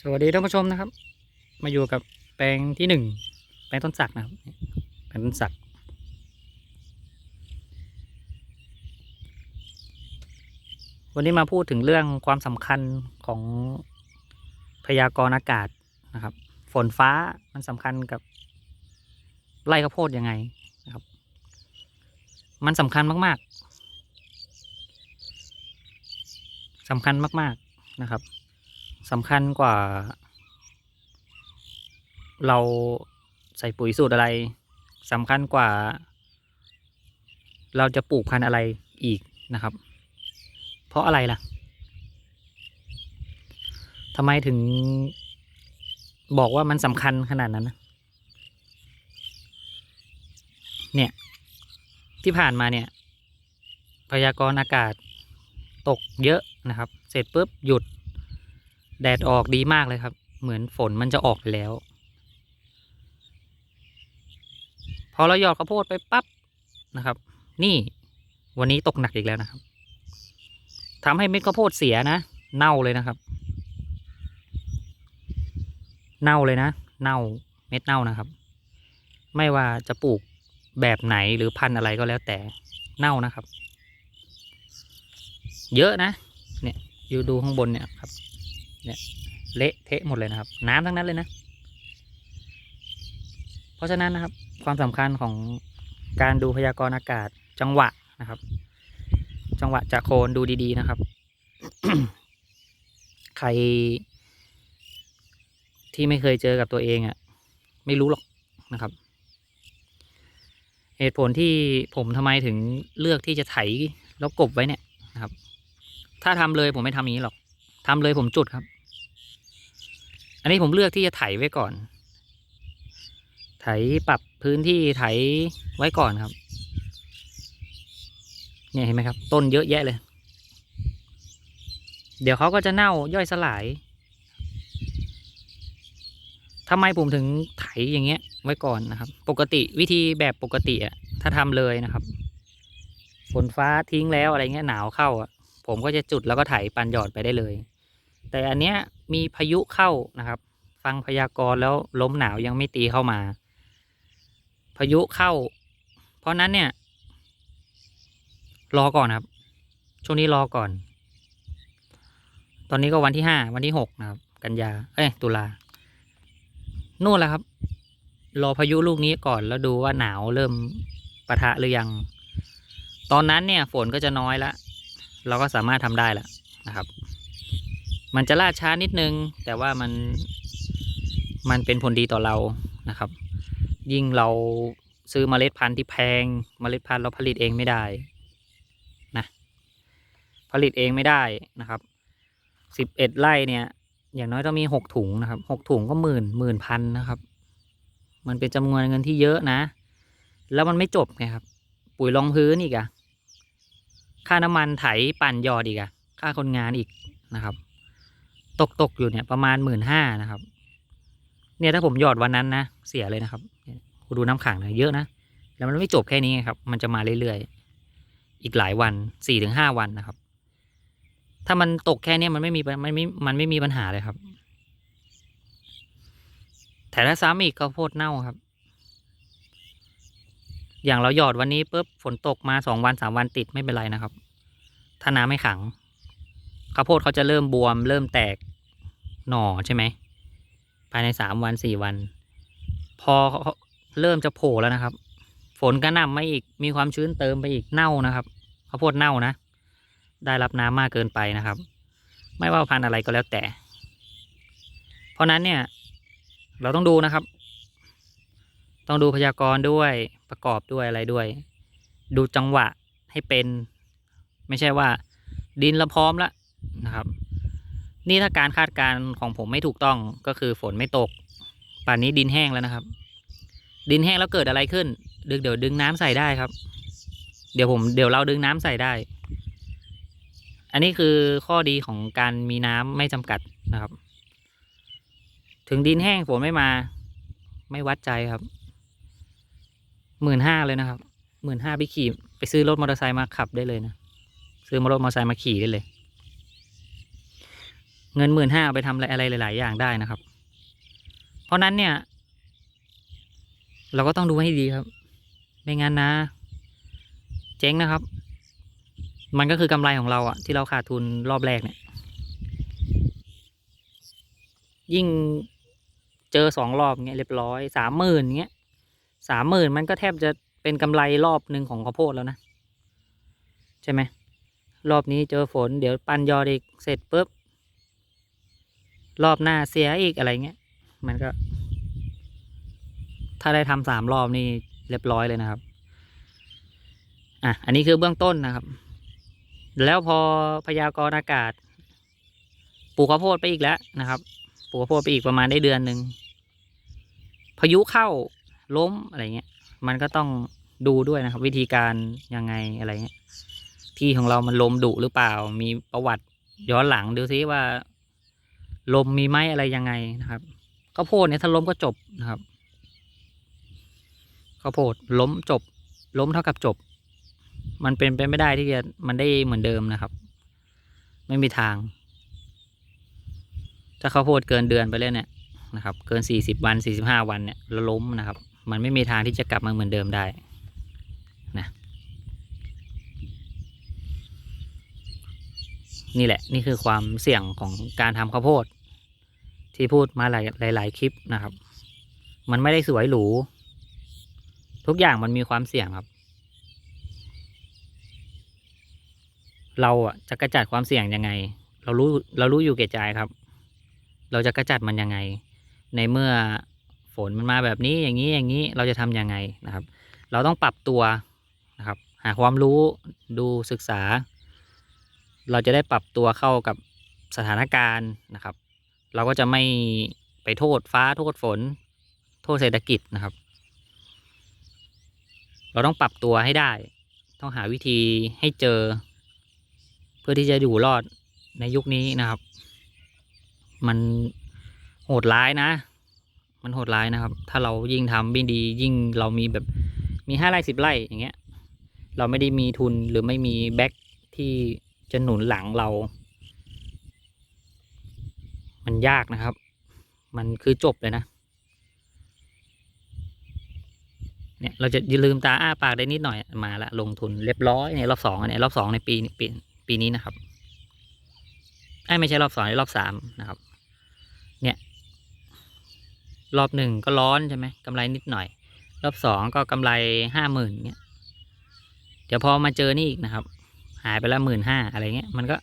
สวัสดีท่านผู้ชมนะครับ มาอยู่กับแปลงที่หนึ่งแปลงต้นสักนะครับแปลงต้นสักวันนี้มาพูดถึงเรื่องความสำคัญของพยากรณ์อากาศนะครับ ฝนฟ้ามันสำคัญกับไร่ข้าวโพดยังไงนะครับ มันสำคัญมาก ๆสำคัญมาก นะครับสำคัญกว่า เราใส่ปุ๋ยสูตรอะไรสำคัญกว่า เราจะปลูกพันธุ์อะไรอีกนะครับ เพราะอะไรล่ะทำไมถึงบอกว่ามันสำคัญขนาดนั้นนะเนี่ย ที่ผ่านมาเนี่ย พยากรณ์อากาศตกเยอะนะครับ เสร็จปุ๊บหยุด แดดออกดีมากเลยครับ เหมือนฝนมันจะออกไปแล้ว พอเราหยอดข้าวโพดไปปั๊บนะครับ นี่วันนี้ตกหนักอีกแล้วนะครับทำให้เม็ดข้าวโพดเสียนะ เน่าเลยนะครับ เน่าเลยนะ เน่าเม็ดเน่านะครับ ไม่ว่าจะปลูกแบบไหนหรือพันธุ์อะไรก็แล้วแต่เน่านะครับ เยอะนะ อยู่ดูข้างบนเนี่ยครับ เนี่ยเละเทะหมดเลยนะครับ น้ำทั้งนั้นเลยนะ เพราะฉะนั้นนะครับ ความสำคัญของการดูพยากรณ์อากาศจังหวะนะครับ จังหวะจากโคนดูดีๆนะครับ ใคร ที่ไม่เคยเจอกับตัวเองอะ่ะ ไม่รู้หรอกนะครับ เหตุผลที่ผมทำไมถึงเลือกที่จะไถแล้วกบไว้เนี่ยนะครับ ถ้าทำเลยผมไม่ทำอย่างนี้หรอกทำเลยผมจุดครับ อันนี้ผมเลือกที่จะไถไว้ก่อน ไถปรับพื้นที่ไถไว้ก่อนครับ เนี่ยเห็นไหมครับ ต้นเยอะแยะเลย เดี๋ยวเขาก็จะเน่าย่อยสลายทำไมผมถึงไถอย่างเงี้ยไว้ก่อนนะครับ ปกติวิธีแบบปกติอะถ้าทำเลยนะครับฝนฟ้าทิ้งแล้วอะไรเงี้ยหนาวเข้าอะ ผมก็จะจุดแล้วก็ไถปันหยอดไปได้เลย แต่อันเนี้ยมีพายุเข้านะครับ ฟังพยากรณ์แล้วลมหนาวยังไม่ตีเข้ามา พายุเข้า เพราะนั้นเนี่ย รอก่อนครับ ช่วงนี้รอก่อน ตอนนี้ก็วันที่ห้าวันที่หกนะครับ กันยา เอ้ยตุลานู่นแหละครับ รอพายุลูกนี้ก่อนแล้วดูว่าหนาวเริ่มปะทะหรือยัง ตอนนั้นเนี่ยฝนก็จะน้อยละ เราก็สามารถทำได้แล้วนะครับ มันจะล่าช้านิดนึง แต่ว่ามันมันเป็นผลดีต่อเรานะครับ ยิ่งเราซื้อเมล็ดพันธุ์ที่แพงเมล็ดพันธุ์เราผลิตเองไม่ได้นะผลิตเองไม่ได้นะครับสิบเอ็ดไร่เนี่ย อย่างน้อยต้องมีหกถุงนะครับหกถุงก็หมื่นหมื่นพันนะครับ มันเป็นจำนวนเงินที่เยอะนะ แล้วมันไม่จบไงครับ ปุ๋ยรองพื้นอีกอะ ค่าน้ำมันไถปั่นยอดอีกอะค่าคนงานอีกนะครับ ตกตกอยู่เนี่ยประมาณหมื่นห้านะครับ เนี่ยถ้าผมหยอดวันนั้นนะเสียเลยนะครับคุณดูน้ำขังนะเยอะนะแล้วมันไม่จบแค่นี้ครับ มันจะมาเรื่อยๆอีกหลายวันสี่ถึงห้าวันนะครับ ถ้ามันตกแค่นี้มันไม่มีมันไม่มันไม่มีปัญหาเลยครับ แต่ถ้าซ้ำอีกข้าวโพดเน่าครับ อย่างเราหยอดวันนี้ปุ๊บฝนตกมาสองวันสามวันติดไม่เป็นไรนะครับ ถ้าน้ำไม่ขังข้าวโพดเขาจะเริ่มบวม เริ่มแตกหน่อใช่ไหมภายในสามวันสี่วัน พอเริ่มจะโผล่แล้วนะครับ ฝนกระหน่ำมาอีกมีความชื้นเติมไปอีกเน่านะครับข้าวโพดเน่านะ ได้รับน้ำมากเกินไปนะครับ ไม่ว่าพันธุ์อะไรก็แล้วแต่ เพราะนั้นเนี่ย เราต้องดูนะครับ ต้องดูพยากรณ์ด้วยประกอบด้วยอะไรด้วย ดูจังหวะให้เป็น ไม่ใช่ว่า ดินเราพร้อมแล้วนะครับ นี่ถ้าการคาดการณ์ของผมไม่ถูกต้องก็คือฝนไม่ตก ป่านนี้ดินแห้งแล้วนะครับ ดินแห้งแล้วเกิดอะไรขึ้นดึงเดี๋ยวดึงน้ำใส่ได้ครับ เดี๋ยวผมเดี๋ยวเราดึงน้ำใส่ได้ อันนี้คือข้อดีของการมีน้ำไม่จำกัดนะครับ ถึงดินแห้งฝนไม่มา ไม่วัดใจครับ หมื่นห้าเลยนะครับหมื่นห้าไปขี่ไปซื้อรถมอเตอร์ไซค์มาขับได้เลยนะ ซื้อมารถมอเตอร์ไซค์มาขี่ได้เลย เงินหมื่นห้าเอาไปทำอะไรอะไรหลาย ๆ อย่างได้นะครับ เพราะนั้นเนี่ย เราก็ต้องดูให้ดีครับ ไม่งั้นนะ เจ๊งนะครับ มันก็คือกำไรของเราอะที่เราขาดทุนรอบแรกเนี่ย ยิ่งเจอสองรอบเงี้ยเรียบร้อยสามหมื่นเงี้ย สามหมื่นมันก็แทบจะเป็นกำไรรอบหนึ่งของข้าวโพดแล้วนะ ใช่ไหม รอบนี้เจอฝนเดี๋ยวปันยอดอีกเสร็จปุ๊บ รอบหน้าเสียอีกอะไรเงี้ย มันก็ ถ้าได้ทำสามรอบนี่เรียบร้อยเลยนะครับ อะ อันนี้คือเบื้องต้นนะครับ แล้วพอพยากรณ์อากาศปลูกข้าวโพดไปอีกแล้วนะครับ ปลูกข้าวโพดไปอีกประมาณได้เดือนหนึ่งพายุเข้า ล้มอะไรเงี้ย มันก็ต้องดูด้วยนะครับ วิธีการยังไงอะไรเงี้ย ที่ของเรามันลมดุหรือเปล่า มีประวัติย้อนหลังดูซิว่า ลมมีไหมอะไรยังไงนะครับข้าวโพดเนี่ยถ้าล้มก็จบนะครับข้าวโพดล้มจบ ล้มเท่ากับจบ มันเป็นไปไม่ได้ที่จะมันได้เหมือนเดิมนะครับ ไม่มีทาง ถ้าข้าวโพดเกินเดือนไปแล้วเนี่ยนะครับ เกินสี่สิบวันสี่สิบห้าวันเนี่ยแล้วล้มนะครับ มันไม่มีทางที่จะกลับมาเหมือนเดิมได้นะนี่แหละนี่คือความเสี่ยงของการทำข้าวโพด ที่พูดมาหลายหลายคลิปนะครับ มันไม่ได้สวยหรู ทุกอย่างมันมีความเสี่ยงครับ เราอะจะกระจัดความเสี่ยงยังไง เรารู้เรารู้อยู่แก่ใจครับ เราจะกระจัดมันยังไง ในเมื่อ ฝนมันมาแบบนี้อย่างนี้อย่างนี้เราจะทำยังไงนะครับ เราต้องปรับตัวนะครับ หาความรู้ดูศึกษา เราจะได้ปรับตัวเข้ากับสถานการณ์นะครับ เราก็จะไม่ไปโทษฟ้าโทษฝน โทษเศรษฐกิจนะครับ เราต้องปรับตัวให้ได้ ต้องหาวิธีให้เจอ เพื่อที่จะอยู่รอดในยุคนี้นะครับ มันโหดร้ายนะ มันโหดร้ายนะครับ ถ้าเรายิ่งทำยิ่ดี ยิ่งเรามีแบบมีห้าไร่สิบไร่อย่างเงี้ย เราไม่ได้มีทุนหรือไม่มีแบ็คที่จะหนุนหลังเรา มันยากนะครับ มันคือจบเลยนะ เนี่ยเราจะอย่าลืมตาอ้าปากได้นิดหน่อยมาละลงทุนเรียบร้อยเนี่ยรอบสองอันเนี่ยรอบสองในปีปีปีนี้นะครับไอ้ไม่ใช่รอบสองรอบสามนะครับ รอบหนึ่งก็ร้อนใช่ไหมกำไรนิดหน่อย รอบสองก็กำไรห้าหมื่นเนี่ยเดี๋ยวพอมาเจอนี่อีกนะครับ หายไปละหมื่นห้าอะไรเงี้ยมันก็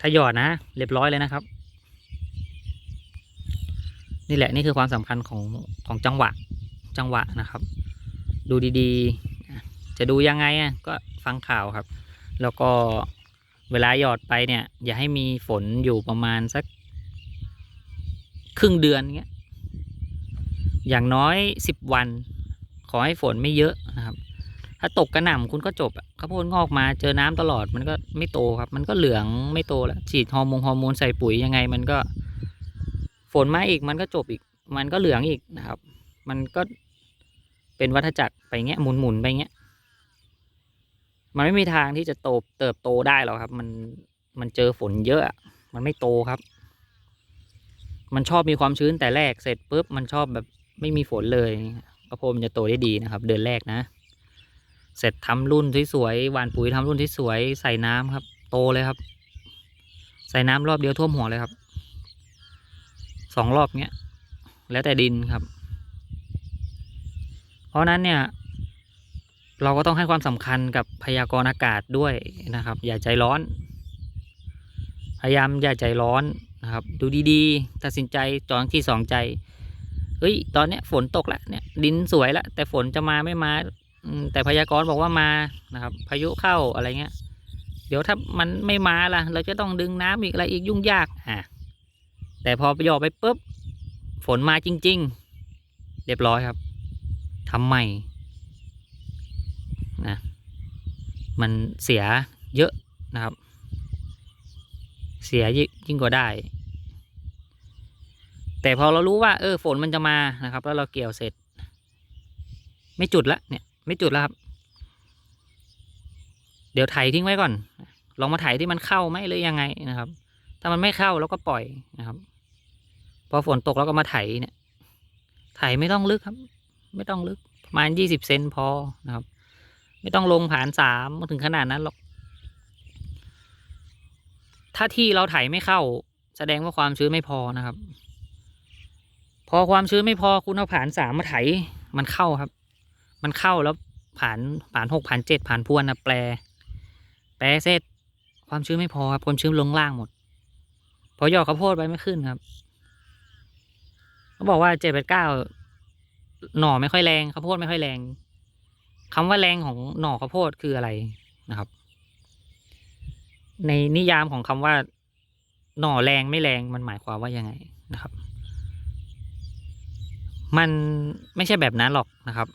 ถ้าหยอดนะเรียบร้อยเลยนะครับ นี่แหละนี่คือความสำคัญของของจังหวะจังหวะนะครับ ดูดีๆ จะดูยังไงอะก็ฟังข่าวครับ แล้วก็เวลาหยอดไปเนี่ย อย่าให้มีฝนอยู่ประมาณสัก ครึ่งเดือนเงี้ยอย่างน้อยสิบวัน ขอให้ฝนไม่เยอะนะครับ ถ้าตกกระหน่ำคุณก็จบข้าวโพดงอกมาเจอน้ำตลอดมันก็ไม่โตครับ มันก็เหลืองไม่โตแล้วฉีดฮอร์โมนฮอร์โมนใส่ปุ๋ยยังไง มันก็ ฝนมาอีกมันก็จบอีก มันก็เหลืองอีกนะครับ มันก็เป็นวัฏจักรไปเงี้ยหมุนหมุนไปเงี้ยมันไม่มีทางที่จะโตเติบโตได้หรอกครับ มันมันเจอฝนเยอะ มันไม่โตครับ มันชอบมีความชื้นแต่แรกเสร็จปุ๊บมันชอบแบบไม่มีฝนเลยข้าวโพมันจะโตได้ดีนะครับ เดือนแรกนะ เสร็จทำรุ่นสวยๆหว่านปุ๋ยทำรุ่นที่สวยใส่น้ำครับ โตเลยครับ ใส่น้ำรอบเดียวท่วมหัวเลยครับสองรอบเนี้ยแล้วแต่ดินครับ เพราะฉะนั้นเนี่ย เราก็ต้องให้ความสำคัญกับพยากรณ์อากาศด้วยนะครับ อย่าใจร้อน พยายามอย่าใจร้อน นะครับ ดูดีๆ ตัดสินใจจองที่สองใจเฮ้ยตอนเนี้ยฝนตกแล้วเนี่ยดินสวยแล้วแต่ฝนจะมาไม่มาแต่พยากรณ์บอกว่ามานะครับ พายุเข้าอะไรเงี้ย เดี๋ยวถ้ามันไม่มาล่ะ เราจะต้องดึงน้ำอีกอะไรอีกยุ่งยากอะแต่พอไปหยอไปปุ๊บฝนมาจริง ๆ เรียบร้อยครับทำใหม่นะมันเสียเยอะนะครับ เสียยิ่งกว่าได้ แต่พอเรารู้ว่าเออฝนมันจะมานะครับ แล้วเราเกี่ยวเสร็จ ไม่จุดละเนี่ย ไม่จุดแล้วครับ เดี๋ยวไถทิ้งไว้ก่อน ลองมาไถที่มันเข้าไหมหรือยังไงนะครับ ถ้ามันไม่เข้าเราก็ปล่อยนะครับ พอฝนตกเราก็มาไถเนี่ย ไถไม่ต้องลึกครับ ไม่ต้องลึกประมาณยี่สิบเซนพอนะครับ ไม่ต้องลงผ่านสามถึงขนาดนั้นหรอกถ้าที่เราไถไม่เข้า แสดงว่าความชื้นไม่พอนะครับ พอความชื้นไม่พอคุณเอาผ่านสามมาไถมันเข้าครับ มันเข้าแล้วผ่านผ่านหกผ่านเจ็ดผ่านพวนนะแปล แปลเสร็จความชื้นไม่พอครับความชื้นลงล่างหมด พอหยอดข้าวโพดไปไม่ขึ้นครับเขาบอกว่าเจ็ดแปดเก้าหน่อไม่ค่อยแรงข้าวโพดไม่ค่อยแรงคำว่าแรงของหน่อข้าวโพดคืออะไรนะครับ ในนิยามของคำว่า หน่อแรงไม่แรงมันหมายความว่ายังไงนะครับ มันไม่ใช่แบบนั้นหรอกนะครับ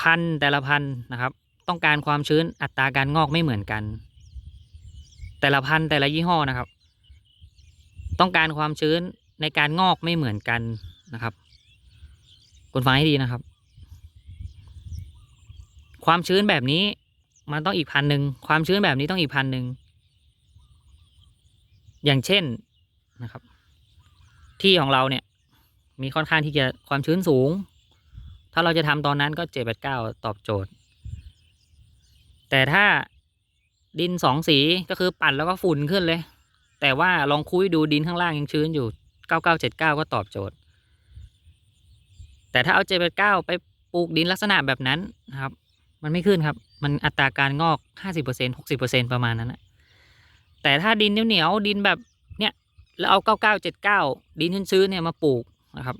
พันธุ์แต่ละพันธุ์นะครับ ต้องการความชื้นอัตราการงอกไม่เหมือนกัน แต่ละพันธุ์แต่ละยี่ห้อนะครับ ต้องการความชื้นในการงอกไม่เหมือนกันนะครับคุณฟังให้ดีนะครับ ความชื้นแบบนี้มันต้องอีกพันหนึ่งความชื้นแบบนี้ต้องอีกพันหนึ่งอย่างเช่นนะครับ ที่ของเราเนี่ย มีค่อนข้างที่จะความชื้นสูง ถ้าเราจะทำตอนนั้นก็เจ็ดแปดเก้าตอบโจทย์ แต่ถ้าดินสองสีก็คือปั่นแล้วก็ฝุ่นขึ้นเลย แต่ว่าลองคุยดูดินข้างล่างยังชื้นอยู่เก้าเก้าเจ็ดเก้าก็ตอบโจทย์ แต่ถ้าเอาเจ็ดแปดเก้าไปปลูกดินลักษณะแบบนั้นนะครับ มันไม่ขึ้นครับ มันอัตราการงอกห้าสิบเปอร์เซ็นหกสิบเปอร์เซ็นประมาณนั้นนะแต่ถ้าดินเหนียวๆดินแบบเนี้ยแล้วเอาเก้าเก้าเจ็ดเก้าดินชื้นๆเนี่ยมาปลูก นะครับ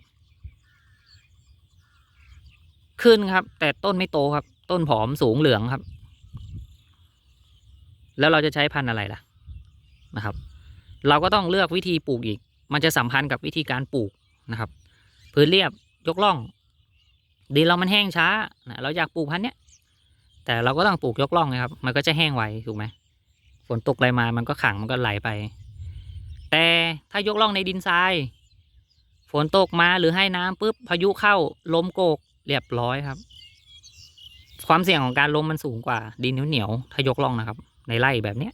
ขึ้นครับ แต่ต้นไม่โตครับ ต้นผอมสูงเหลืองครับ แล้วเราจะใช้พันธุ์อะไรล่ะนะครับ เราก็ต้องเลือกวิธีปลูกอีก มันจะสัมพันธ์กับวิธีการปลูกนะครับ พื้นเรียบยกล่อง ดินเรามันแห้งช้านะเราอยากปลูกพันธุ์เนี้ยแต่เราก็ต้องปลูกยกล่องนะครับ มันก็จะแห้งไวถูกไหมฝนตกอะไรมามันก็ขังมันก็ไหลไป แต่ถ้ายกล่องในดินทราย ฝนตกมาหรือให้น้ำปุ๊บพายุเข้าลมโกกเรียบร้อยครับ ความเสี่ยงของการล้มมันสูงกว่า ดินเหนียวๆถ้ายกล่องนะครับ ในไร่แบบเนี้ย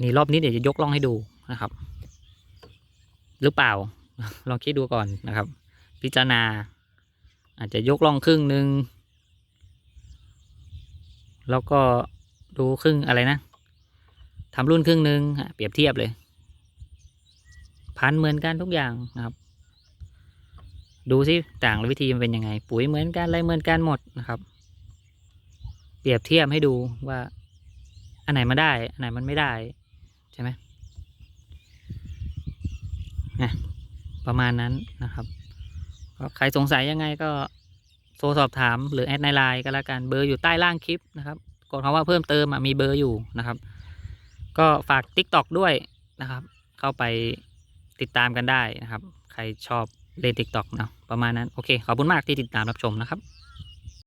นี่รอบนี้เดี๋ยวจะยกล่องให้ดูนะครับ หรือเปล่า ลองคิดดูก่อนนะครับ พิจารณา อาจจะยกล่องครึ่งหนึ่งแล้วก็ดูครึ่งอะไรนะทำรุ่นครึ่งหนึ่งเปรียบเทียบเลย พันเหมือนกันทุกอย่างนะครับ ดูสิต่างวิธีมันเป็นยังไง ปุ๋ยเหมือนกันอะไรเหมือนกันหมดนะครับ เปรียบเทียบให้ดูว่า อันไหนมาได้ อันไหนมันไม่ได้ใช่ไหมนะประมาณนั้นนะครับก็ใครสงสัยยังไงก็โทรสอบถามหรือแอดในไลน์ก็แล้วกันเบอร์อยู่ใต้ล่างคลิปนะครับกดคำว่าเพิ่มเติมมีเบอร์อยู่นะครับ ก็ฝาก Tik t o อกด้วยนะครับ เข้าไป ติดตามกันได้นะครับ ใครชอบเล่นติ๊กต็อกเนาะประมาณนั้น โอเค ขอบคุณมากที่ติดตามรับชมนะครับ